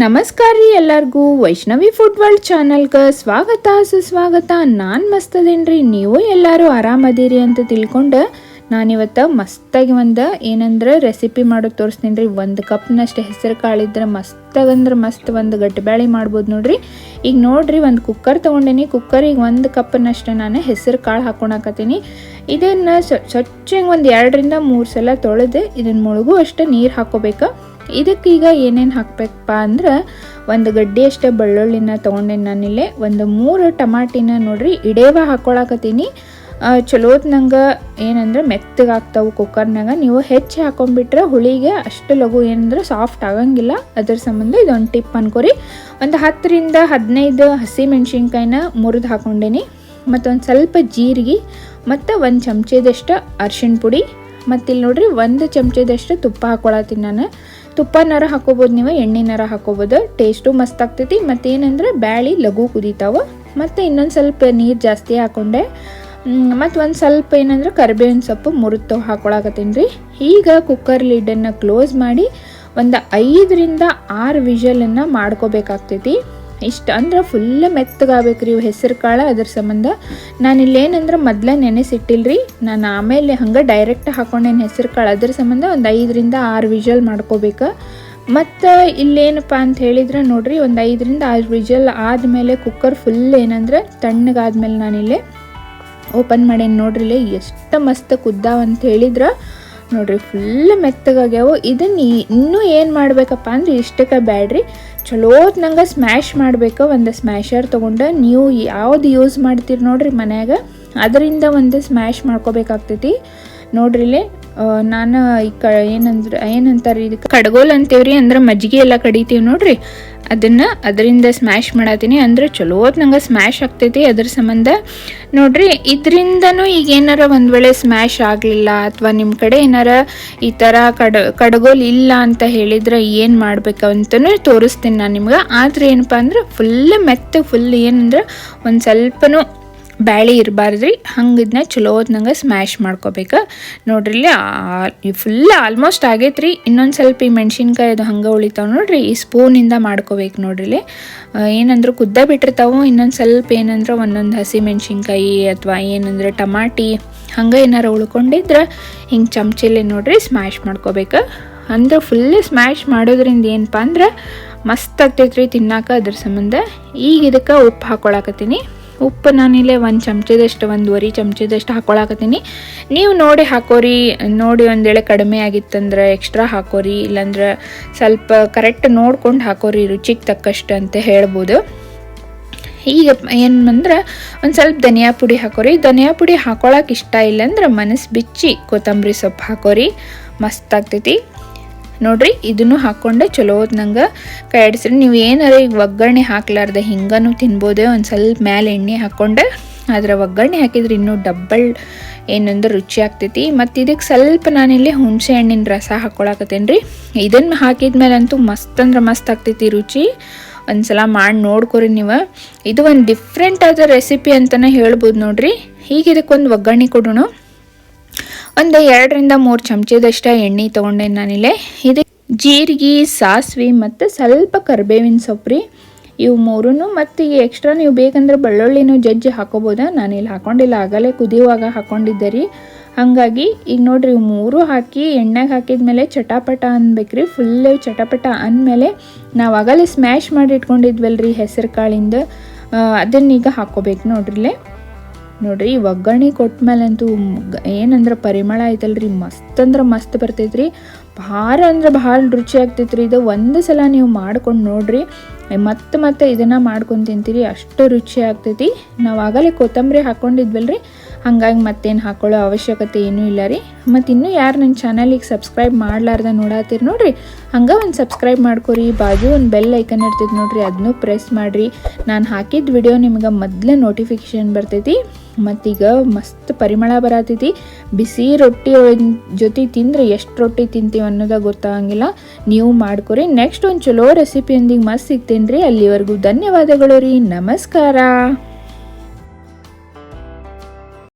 ನಮಸ್ಕಾರ ರೀ ಎಲ್ಲರಿಗೂ. ವೈಷ್ಣವಿ ಫುಡ್ ವರ್ಲ್ಡ್ ಚಾನಲ್ಗೆ ಸ್ವಾಗತ, ಸುಸ್ವಾಗತ. ನಾನು ಮಸ್ತದೇನ್ರಿ ನೀವು ಎಲ್ಲರೂ ಆರಾಮದೀರಿ ಅಂತ ತಿಳ್ಕೊಂಡು ನಾನಿವತ್ತು ಮಸ್ತಾಗಿ ಒಂದು ಏನಂದ್ರೆ ರೆಸಿಪಿ ಮಾಡೋದು ತೋರಿಸ್ತೀನಿ ರೀ. ಒಂದು ಕಪ್ನಷ್ಟು ಹೆಸರು ಕಾಳಿದ್ರೆ ಮಸ್ತಾಗಂದ್ರೆ ಮಸ್ತ್ ಒಂದು ಗಟ್ಟಿಬ್ಯಾಳಿ ಮಾಡ್ಬೋದು ನೋಡ್ರಿ. ಈಗ ನೋಡ್ರಿ, ಒಂದು ಕುಕ್ಕರ್ ತೊಗೊಂಡೀನಿ. ಕುಕ್ಕರಿಗೆ ಒಂದು ಕಪ್ನಷ್ಟು ನಾನು ಹೆಸರು ಕಾಳು ಹಾಕೊಳಕತ್ತೀನಿ ಇದನ್ನು ಸ್ವಚ್ಛಂಗೆ ಒಂದು ಎರಡರಿಂದ ಮೂರು ಸಲ ತೊಳೆದು ಇದನ್ನು ಮುಳುಗು ಅಷ್ಟು ನೀರು ಹಾಕೋಬೇಕು. ಇದಕ್ಕೀಗ ಏನೇನು ಹಾಕ್ಬೇಕಪ್ಪ ಅಂದ್ರೆ ಒಂದು ಗಡ್ಡಿ ಅಷ್ಟೇ, ಬೆಳ್ಳುಳ್ಳಿನ ತೊಗೊಂಡೇನಿ ನಾನಿಲ್ಲೇ ಒಂದು ಮೂರು ಟಮಾಟಿನ ನೋಡ್ರಿ, ಇಡೇವ ಹಾಕ್ಕೊಳಕತ್ತೀನಿ ಚಲೋತ್ ನಂಗೆ ಏನಂದ್ರೆ ಮೆತ್ತಗೆ ಆಗ್ತಾವೆ ಕುಕ್ಕರ್ನಾಗ ನೀವು ಹೆಚ್ಚು ಹಾಕೊಂಡ್ಬಿಟ್ರೆ ಹುಳಿಗೆ ಅಷ್ಟು ಲಘು ಏನಂದ್ರೆ ಸಾಫ್ಟ್ ಆಗಂಗಿಲ್ಲ. ಅದ್ರ ಸಂಬಂಧ ಇದೊಂದು ಟಿಪ್ ಅನ್ಕೋರಿ. ಒಂದು ಹತ್ತರಿಂದ ಹದಿನೈದು ಹಸಿ ಮೆಣಸಿನ್ಕಾಯಿನ ಮುರಿದು ಹಾಕೊಂಡೇನಿ. ಮತ್ತೊಂದು ಸ್ವಲ್ಪ ಜೀರಿಗೆ, ಮತ್ತು ಒಂದು ಚಮಚದಷ್ಟು ಅರ್ಶಿಣ ಪುಡಿ. ಮತ್ತಿಲ್ಲಿ ನೋಡ್ರಿ ಒಂದು ಚಮಚದಷ್ಟು ತುಪ್ಪ ಹಾಕ್ಕೊಳತ್ತೀನಿ ನಾನು. ತುಪ್ಪನಾರ ಹಾಕೋಬೋದು ನೀವು ಎಣ್ಣೆನಾರ ಹಾಕೋಬೋದು. ಟೇಸ್ಟು ಮಸ್ತ್ ಆಗ್ತೈತಿ. ಮತ್ತೇನಂದ್ರೆ ಬ್ಯಾಳಿ, ಲಘು ಕುದೀತಾವೆ. ಮತ್ತು ಇನ್ನೊಂದು ಸ್ವಲ್ಪ ನೀರು ಜಾಸ್ತಿ ಹಾಕೊಂಡೆ. ಮತ್ತು ಒಂದು ಸ್ವಲ್ಪ ಏನಂದ್ರೆ ಕರಿಬೇವಿನ ಸೊಪ್ಪು ಮುರಿದು ಹಾಕೊಳಕತ್ತೀನಿ ರೀ. ಈಗ ಕುಕ್ಕರ್ ಲಿಡ್ಡನ್ನು ಕ್ಲೋಸ್ ಮಾಡಿ ಒಂದು ಐದರಿಂದ ಆರು ವಿಷಲನ್ನು ಮಾಡ್ಕೋಬೇಕಾಗ್ತೈತಿ. ಇಷ್ಟು ಅಂದ್ರೆ ಫುಲ್ ಮೆತ್ತಗಾಗಬೇಕು ರೀ ಇವು ಹೆಸರು ಕಾಳು, ಅದ್ರ ಸಂಬಂಧ. ಇಲ್ಲೇನಂದ್ರೆ ಮೊದಲೇ ನೆನೆಸಿಟ್ಟಿಲ್ರಿ. ನಾನು ಆಮೇಲೆ ಹಂಗೆ ಡೈರೆಕ್ಟ್ ಹಾಕೊಂಡೇನು ಹೆಸರು ಕಾಳು, ಅದ್ರ ಸಂಬಂಧ ಒಂದು ಐದರಿಂದ ಆರು ವಿಷಲ್ ಮಾಡ್ಕೋಬೇಕು. ಮತ್ತು ಇಲ್ಲೇನಪ್ಪ ಅಂತ ಹೇಳಿದ್ರೆ ನೋಡ್ರಿ, ಒಂದು ಐದರಿಂದ ಆರು ವಿಜುವಲ್ ಆದಮೇಲೆ ಕುಕ್ಕರ್ ಫುಲ್ ಏನಂದ್ರೆ ತಣ್ಣಗಾದ್ಮೇಲೆ ನಾನಿಲ್ಲಿ ಓಪನ್ ಮಾಡೇನು ನೋಡ್ರಿ ಎಷ್ಟು ಮಸ್ತ್ ಕುದ್ದಾವಂತ ಹೇಳಿದ್ರೆ ನೋಡ್ರಿ ಫುಲ್ ಮೆತ್ತಗಾಗ್ಯಾವು ಇದನ್ನ ಇನ್ನೂ ಏನು ಮಾಡಬೇಕಪ್ಪ ಅಂದ್ರೆ ಇಷ್ಟಕ್ಕೆ ಬ್ಯಾಡ್ರಿ. ಚಲೋ ನಂಗೆ ಸ್ಮ್ಯಾಶ್ ಮಾಡಬೇಕು, ಒಂದು ಸ್ಮ್ಯಾಶರ್ ತೊಗೊಂಡು ನೀವು ಯಾವ್ದು ಯೂಸ್ ಮಾಡ್ತೀರಿ ನೋಡ್ರಿ ಮನ್ಯಾಗ. ಅದರಿಂದ ಒಂದು ಸ್ಮ್ಯಾಶ್ ಮಾಡ್ಕೋಬೇಕಾಗ್ತೈತಿ. ನೋಡ್ರಿಲಿ ನಾನು ಈ ಕ, ಏನಂದ್ರೆ, ಏನಂತಾರೆ ಇದಕ್ಕೆ? ಕಡ್ಗೋಲ್ ಅಂತೀವ್ರಿ ಅಂದ್ರೆ ಮಜ್ಜಿಗೆ ಎಲ್ಲ ಕಡಿತೀವಿ ನೋಡ್ರಿ. ಅದನ್ನು ಅದರಿಂದ ಸ್ಮ್ಯಾಶ್ ಮಾಡತ್ತೀನಿ ಅಂದ್ರೆ ಚಲೋ ನಂಗೆ ಸ್ಮ್ಯಾಶ್ ಆಗ್ತೈತಿ ಅದ್ರ ಸಂಬಂಧ. ನೋಡ್ರಿ, ಇದರಿಂದನೂ ಈಗ ಏನಾರ ಒಂದು ವೇಳೆ ಸ್ಮ್ಯಾಶ್ ಆಗಲಿಲ್ಲ ಅಥವಾ ನಿಮ್ಮ ಕಡೆ ಏನಾರ ಈ ಥರ ಕಡ, ಕಡಗೋಲ್ ಇಲ್ಲ ಅಂತ ಹೇಳಿದ್ರೆ ಏನು ಮಾಡ್ಬೇಕಂತನೂ ತೋರಿಸ್ತೀನಿ ನಾನು ನಿಮ್ಗೆ. ಆದರೆ ಏನಪ್ಪ ಅಂದ್ರೆ ಫುಲ್ ಮೆತ್ತ ಫುಲ್ ಏನಂದ್ರೆ ಒಂದು ಸ್ವಲ್ಪನೂ ಬ್ಯಾಳಿ ಇರಬಾರ್ದ್ರಿ, ಹಂಗೆ ಇದನ್ನ ಚಲೋ ನಂಗೆ ಸ್ಮ್ಯಾಶ್ ಮಾಡ್ಕೋಬೇಕು. ನೋಡ್ರಿ ಇಲ್ಲಿ ಫುಲ್ ಆಲ್ಮೋಸ್ಟ್ ಆಗೈತ್ರಿ. ಇನ್ನೊಂದು ಸ್ವಲ್ಪ ಈ ಮೆಣಸಿನ್ಕಾಯಿ ಅದು ಹಂಗೆ ಉಳಿತಾವೆ ನೋಡ್ರಿ, ಈ ಸ್ಪೂನಿಂದ ಮಾಡ್ಕೋಬೇಕು ನೋಡ್ರಿ ಏನಂದ್ರೆ ಕುದ್ದ ಬಿಟ್ಟಿರ್ತಾವೆ, ಇನ್ನೊಂದು ಸ್ವಲ್ಪ ಏನಂದ್ರೆ ಒಂದೊಂದು ಹಸಿ ಮೆಣಸಿನ್ಕಾಯಿ ಅಥವಾ ಏನಂದ್ರೆ ಟಮಾಟಿ, ಹಂಗೆ ಏನಾರು ಉಳ್ಕೊಂಡಿದ್ರೆ ಹಿಂಗೆ ಚಮಚಿಲೆ ನೋಡ್ರಿ ಸ್ಮ್ಯಾಶ್ ಮಾಡ್ಕೋಬೇಕು. ಅಂದ್ರೆ ಫುಲ್ ಸ್ಮ್ಯಾಶ್ ಮಾಡೋದ್ರಿಂದ ಏನಪ್ಪ ಅಂದ್ರೆ ಮಸ್ತ್ ಆಗ್ತೈತ್ರಿ ತಿನ್ನಾಕ ಅದ್ರ ಸಂಬಂಧ. ಈಗ ಇದಕ್ಕೆ ಉಪ್ಪು ಹಾಕೊಳಕತ್ತೀನಿ. ಉಪ್ಪು ನಾನಿಲ್ಲೇ ಒಂದು ಚಮಚದಷ್ಟು ಒಂದೂವರೆ ಚಮಚದಷ್ಟು ಹಾಕೊಳಕತ್ತೀನಿ. ನೀವು ನೋಡಿ ಹಾಕೋರಿ, ನೋಡಿ ಒಂದೇಳೆ ಕಡಿಮೆ ಆಗಿತ್ತಂದ್ರೆ ಎಕ್ಸ್ಟ್ರಾ ಹಾಕೋರಿ, ಇಲ್ಲಾಂದ್ರೆ ಸ್ವಲ್ಪ ಕರೆಕ್ಟ್ ನೋಡ್ಕೊಂಡು ಹಾಕೋರಿ, ರುಚಿಗೆ ತಕ್ಕಷ್ಟು ಅಂತ ಹೇಳ್ಬೋದು. ಈಗ ಏನಂದ್ರೆ ಒಂದು ಸ್ವಲ್ಪ ಧನಿಯಾ ಪುಡಿ ಹಾಕೋರಿ. ಧನಿಯಾ ಪುಡಿ ಹಾಕೊಳಕ್ಕೆ ಇಷ್ಟ ಇಲ್ಲ ಅಂದ್ರೆ ಮನಸ್ಸು ಬಿಚ್ಚಿ ಕೊತ್ತಂಬರಿ ಸೊಪ್ಪು ಹಾಕೋರಿ. ಮಸ್ತ್ ಆಗ್ತೈತಿ. ನೋಡ್ರಿ, ಇದನ್ನು ಹಾಕ್ಕೊಂಡೆ ಚಲೋ ನಂಗೆ. ಕೈ ಆಡಿಸ್ರಿ, ನೀವು ಏನಾರ ಈಗ ಒಗ್ಗರಣೆ ಹಾಕ್ಲಾರ್ದೆ ಹಿಂಗನು ತಿನ್ಬೋದೆ, ಒಂದು ಸ್ವಲ್ಪ ಮ್ಯಾಲೆ ಎಣ್ಣೆ ಹಾಕ್ಕೊಂಡೆ ಅದರ ಒಗ್ಗರಣೆ ಹಾಕಿದ್ರೆ ಇನ್ನೂ ಡಬ್ಬಲ್ ಏನಂದ್ರೆ ರುಚಿ ಆಗ್ತೈತಿ. ಮತ್ತು ಇದಕ್ಕೆ ಸ್ವಲ್ಪ ನಾನಿಲ್ಲಿ ಹುಣಸೆ ಹಣ್ಣಿನ ರಸ ಹಾಕ್ಕೊಳಕತ್ತೇನೆ ರೀ ಇದನ್ನು ಹಾಕಿದ್ಮೇಲೆ ಅಂತೂ ಮಸ್ತ್ ಅಂದ್ರೆ ಮಸ್ತ್ ಆಗ್ತೈತಿ ರುಚಿ. ಒಂದ್ಸಲ ಮಾಡಿ ನೋಡ್ಕೊರಿ ನೀವು. ಇದು ಒಂದು ಡಿಫ್ರೆಂಟ್ ಆದ ರೆಸಿಪಿ ಅಂತಲೇ ಹೇಳ್ಬೋದು ನೋಡ್ರಿ. ಹೀಗೆ ಇದಕ್ಕೊಂದು ಒಗ್ಗರಣೆ ಕೊಡೋಣ. ಒಂದು ಎರಡರಿಂದ ಮೂರು ಚಮಚದಷ್ಟು ಎಣ್ಣೆ ತೊಗೊಂಡೆ ನಾನಿಲ್ಲೇ. ಇದು ಜೀರಿಗೆ, ಸಾಸಿವೆ ಮತ್ತು ಸ್ವಲ್ಪ ಕರಿಬೇವಿನ ಸೊಪ್ಪು ಇವು ಮೂರೂ ಮತ್ತು ಈಗ ಎಕ್ಸ್ಟ್ರಾ ನೀವು ಬೇಕಂದ್ರೆ ಬೆಳ್ಳುಳ್ಳಿನೂ ಜಜ್ಜಿ ಹಾಕೋಬೋದಾ? ನಾನು ಇಲ್ಲಿ ಹಾಕೊಂಡಿಲ್ಲ. ಆಗಲೇ ಕುದಿಯುವಾಗ ಹಾಕೊಂಡಿದ್ದೆ ರೀ. ಹಾಗಾಗಿ ಈಗ ನೋಡ್ರಿ, ಇವು ಮೂರು ಹಾಕಿ ಎಣ್ಣೆಗೆ ಹಾಕಿದ್ಮೇಲೆ ಚಟಾಪಟ ಅನ್ಬೇಕ್ರಿ. ಫುಲ್ ಚಟಾಪಟ ಅಂದಮೇಲೆ ನಾವು ಆಗಲೇ ಸ್ಮ್ಯಾಶ್ ಮಾಡಿ ಇಟ್ಕೊಂಡಿದ್ವಲ್ರಿ ಹೆಸರು ಕಾಳಿಂದ ಅದನ್ನೀಗ ಹಾಕೋಬೇಕು ನೋಡ್ರಿಲೇ. ನೋಡ್ರಿ ಒಗ್ಗರಣೆ ಕೊಟ್ಟಮೇಲಂತೂ ಏನಂದ್ರೆ ಪರಿಮಳ ಐತಲ್ರಿ, ಮಸ್ತ್ ಅಂದ್ರೆ ಮಸ್ತ್ ಬರ್ತೈತ್ರಿ. ಭಾಳ ಅಂದ್ರೆ ಭಾಳ ರುಚಿ ಆಗ್ತೈತ್ರಿ, ಇದು ಒಂದು ಸಲ ನೀವು ಮಾಡ್ಕೊಂಡು ನೋಡ್ರಿ. ಮತ್ತೆ ಮತ್ತೆ ಇದನ್ನು ಮಾಡ್ಕೊಂಡು ತಿಂತೀರಿ, ಅಷ್ಟು ರುಚಿ ಆಗ್ತೈತಿ. ನಾವು ಆಗಲೇ ಕೊತ್ತಂಬರಿ ಹಾಕ್ಕೊಂಡಿದ್ವಲ್ರಿ ಹಂಗಾಗಿ ಮತ್ತೇನು ಹಾಕೊಳ್ಳೋ ಅವಶ್ಯಕತೆ ಏನೂ ಇಲ್ಲ ರೀ. ಮತ್ತು ಇನ್ನೂ ಯಾರು ನನ್ನ ಚಾನಲಿಗೆ ಸಬ್ಸ್ಕ್ರೈಬ್ ಮಾಡ್ಲಾರ್ದ ನೋಡತ್ತೀರಿ ನೋಡಿರಿ. ಹಂಗೆ ಒಂದು ಸಬ್ಸ್ಕ್ರೈಬ್ ಮಾಡ್ಕೊರಿ, ಬಾಜು ಒಂದು ಬೆಲ್ ಐಕನ್ ಇರ್ತೈತಿ ನೋಡಿರಿ ಅದನ್ನೂ ಪ್ರೆಸ್ ಮಾಡಿರಿ. ನಾನು ಹಾಕಿದ ವಿಡಿಯೋ ನಿಮ್ಗೆ ಮೊದಲೇ ನೋಟಿಫಿಕೇಶನ್ ಬರ್ತೈತಿ. ಮತ್ತೀಗ ಮಸ್ತ್ ಪರಿಮಳ ಬರತೈತಿ. ಬಿಸಿ ರೊಟ್ಟಿ ಜೊತೆ ತಿಂದರೆ ಎಷ್ಟು ರೊಟ್ಟಿ ತಿಂತೀವಿ ಅನ್ನೋದ ಗೊತ್ತಾಗಂಗಿಲ್ಲ. ನೀವು ಮಾಡ್ಕೊರಿ. ನೆಕ್ಸ್ಟ್ ಒಂದು ಚಲೋ ರೆಸಿಪಿಯೊಂದಿಗೆ ಮಸ್ತ್ ಸಿಗ್ತೀನಿ ರೀ ಅಲ್ಲಿವರೆಗೂ ಧನ್ಯವಾದಗಳು ರೀ. ನಮಸ್ಕಾರ.